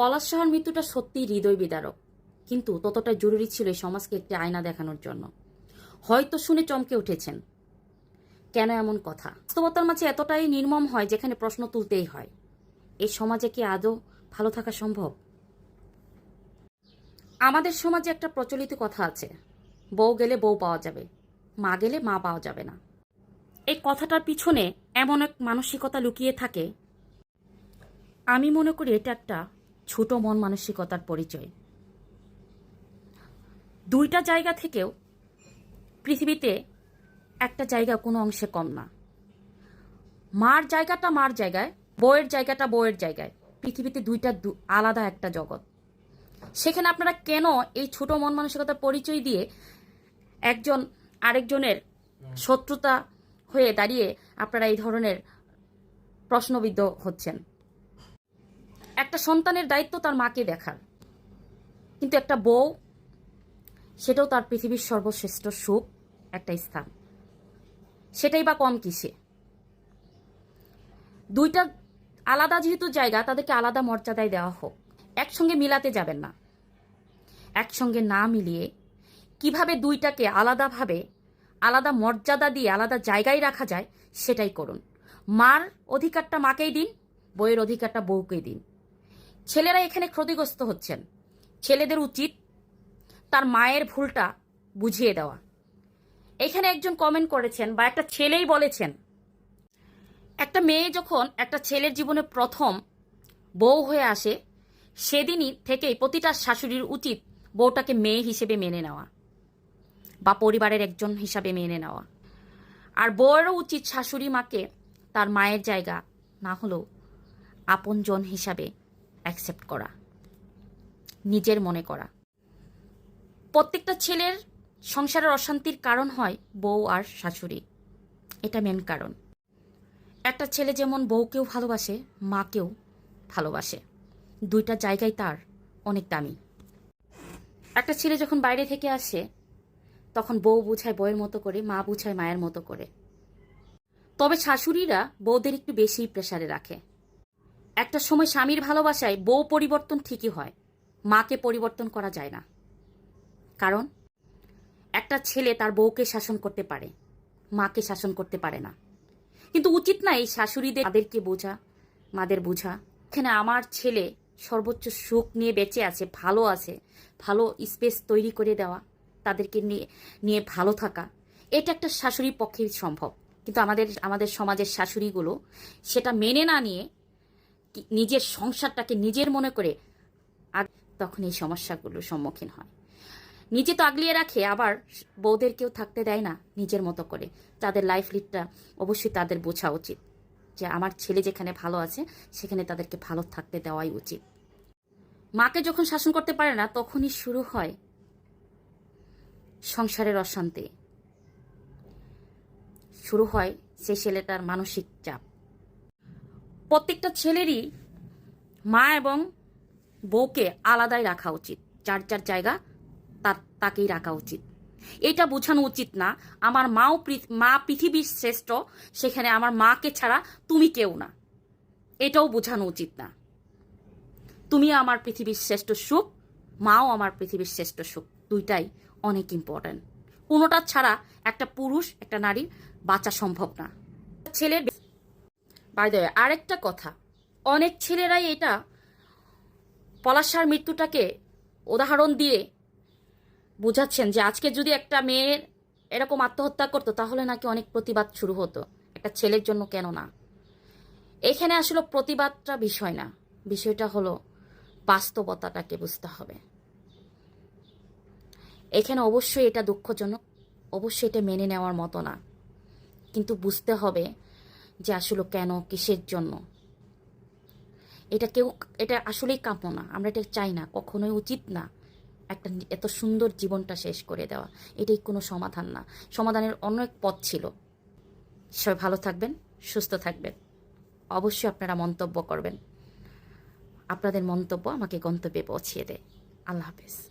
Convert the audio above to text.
পলাশ সাহার মৃত্যুটা সত্যিই হৃদয় বিদারক। কিন্তু ততটাই জরুরি ছিল এই সমাজকে একটি আয়না দেখানোর জন্য। হয়তো শুনে চমকে উঠেছেন। কেন এমন কথা? বাস্তবতার মাঝে এতটাই নির্মম হয় যেখানে প্রশ্ন তুলতেই হয়। এই সমাজে কি আদৌ ভালো থাকা সম্ভব? আমাদের সমাজে একটা প্রচলিত কথা আছে, বউ গেলে বউ পাওয়া যাবে, মা গেলে মা পাওয়া যাবে না। এই কথাটার পিছনে এমন এক মানসিকতা লুকিয়ে থাকে। আমি মনে করি এটা একটা ছোট মন মানসিকতার পরিচয়। দুইটা জায়গা থেকেও পৃথিবীতে একটা জায়গা কোনো অংশে কম না। মার জায়গাটা মার জায়গায় বইয়ের জায়গাটা বইয়ের জায়গায়। পৃথিবীতে দুইটা আলাদা একটা জগৎ। সেখানে আপনারা কেন এই ছোট মন মানসিকতার পরিচয় দিয়ে একজন আরেকজনের শত্রুতা হয়ে দাঁড়িয়ে আপনারা এই ধরনের প্রশ্নবিদ্ধ হচ্ছেন? একটা সন্তানের দায়িত্ব তার মাকে দেখার। কিন্তু একটা বউ, সেটাও তার পৃথিবীর সর্বশ্রেষ্ঠ সুখ, একটা স্থান। সেটাই বা কম কিসে? দুইটা আলাদা যেহেতু জায়গা, তাদেরকে আলাদা মর্যাদায় দেওয়া হোক। একসঙ্গে মিলাতে যাবেন না। একসঙ্গে না মিলিয়ে কীভাবে দুইটাকে আলাদাভাবে, আলাদা মর্যাদা দিয়ে আলাদা জায়গায় রাখা যায়, সেটাই করুন। মার অধিকারটা মাকেই দিন বইয়ের অধিকারটা বউকেই দিন। ছেলেরা এখানে ক্ষতিগ্রস্ত হচ্ছেন। ছেলেদের উচিত তার মায়ের ভুলটা বুঝিয়ে দেওয়া। এখানে একজন কমেন্ট করেছেন বা একটা ছেলেই বলেছেন, একটা মেয়ে যখন একটা ছেলের জীবনে প্রথম বউ হয়ে আসে, সেদিনই থেকেই প্রতিটা শাশুড়ির উচিত বউটাকে মেয়ে হিসেবে মেনে নেওয়া বা পরিবারের একজন হিসাবে মেনে নেওয়া। আর বউয়েরও উচিত শাশুড়ি মাকে তার মায়ের জায়গা না হলেও আপনজন হিসাবে অ্যাকসেপ্ট করা। নিজের মনে করা। প্রত্যেকটা ছেলের সংসারের অশান্তির কারণ হয় বউ আর শাশুড়ি। এটা মেন কারণ। একটা ছেলে যেমন বউকেও ভালোবাসে, মাকেও ভালোবাসে। দুইটা জায়গায় তার অনেক দামি। একটা ছেলে যখন বাইরে থেকে আসে, তখন বউ বুঝায় বউয়ের মতো করে, মা বুঝায় মায়ের মতো করে। তবে শাশুড়িরা বউদের একটু বেশি প্রেসারে রাখে। একটা সময় স্বামীর ভালোবাসায় বউ পরিবর্তন ঠিকই হয়, মাকে পরিবর্তন করা যায় না। কারণ, একটা ছেলে তার বউকে শাসন করতে পারে, মাকে শাসন করতে পারে না। কিন্তু উচিত না এই শাশুড়িদের, তাদেরকে বোঝা, মাদের বোঝা। এখানে আমার ছেলে সর্বোচ্চ সুখ নিয়ে বেঁচে আছে, ভালো আছে, ভালো স্পেস তৈরি করে দেওয়া, তাদেরকে নিয়ে নিয়ে ভালো থাকা। এটা একটা শাশুড়ির পক্ষে সম্ভব। কিন্তু আমাদের আমাদের সমাজের শাশুড়িগুলো সেটা মেনে না নিয়ে নিজের সংসারটাকে নিজের মনে করে তখন এই সমস্যাগুলোর সম্মুখীন হয়। নিজে তো আগলিয়ে রাখে, আবার বউদেরকেও থাকতে দেয় না নিজের মতো করে। তাদের লাইফ লিডটা অবশ্যই তাদের বোঝা উচিত। যে আমার ছেলে যেখানে ভালো আছে, সেখানে তাদেরকে ভালো থাকতে দেওয়াই উচিত। মাকে যখন শাসন করতে পারে না, তখনই শুরু হয় সংসারের অশান্তি। শুরু হয় সেই ছেলেটার মানসিক চাপ। প্রত্যেকটা ছেলেরই মা এবং বউকে আলাদাই রাখা উচিত। যার যার জায়গা তার, তাকেই রাখা উচিত। এটা বোঝানো উচিত না, আমার মাও মা পৃথিবীর শ্রেষ্ঠ, সেখানে আমার মাকে ছাড়া তুমি কেউ না। এটাও বোঝানো উচিত না। তুমি আমার পৃথিবীর শ্রেষ্ঠ সুখ, মাও আমার পৃথিবীর শ্রেষ্ঠ সুখ। দুইটাই অনেক ইম্পর্ট্যান্ট কোনোটা ছাড়া একটা পুরুষ, একটা নারীর বাঁচা সম্ভব না। ছেলের বাই দ্য আরেকটা কথা। অনেক ছেলেরাই এটা পলাশার মৃত্যুটাকে উদাহরণ দিয়ে বুঝাচ্ছেন যে আজকে যদি একটা মেয়ের এরকম আত্মহত্যা করতো, তাহলে নাকি অনেক প্রতিবাদ শুরু হতো। একটা ছেলের জন্য কেন না? এখানে আসলে প্রতিবাদটা বিষয় না। বিষয়টা হলো বাস্তবতাটাকে বুঝতে হবে। এখানে অবশ্যই এটা দুঃখজনক, অবশ্যই এটা মেনে নেওয়ার মতো না। কিন্তু বুঝতে হবে যে আসলে কেন, কিসের জন্য? এটা কেউ, এটা আসলেই কাম্য না। আমরা এটা চাই না, কখনোই উচিত না একটা এত সুন্দর জীবনটা শেষ করে দেওয়া। এটাই কোনো সমাধান না। সমাধানের অনেক পথ ছিল। সবাই ভালো থাকবেন, সুস্থ থাকবেন। অবশ্যই আপনারা মন্তব্য করবেন। আপনাদের মন্তব্য আমাকে গন্তব্যে পৌঁছিয়ে দেয়। আল্লাহ হাফেজ।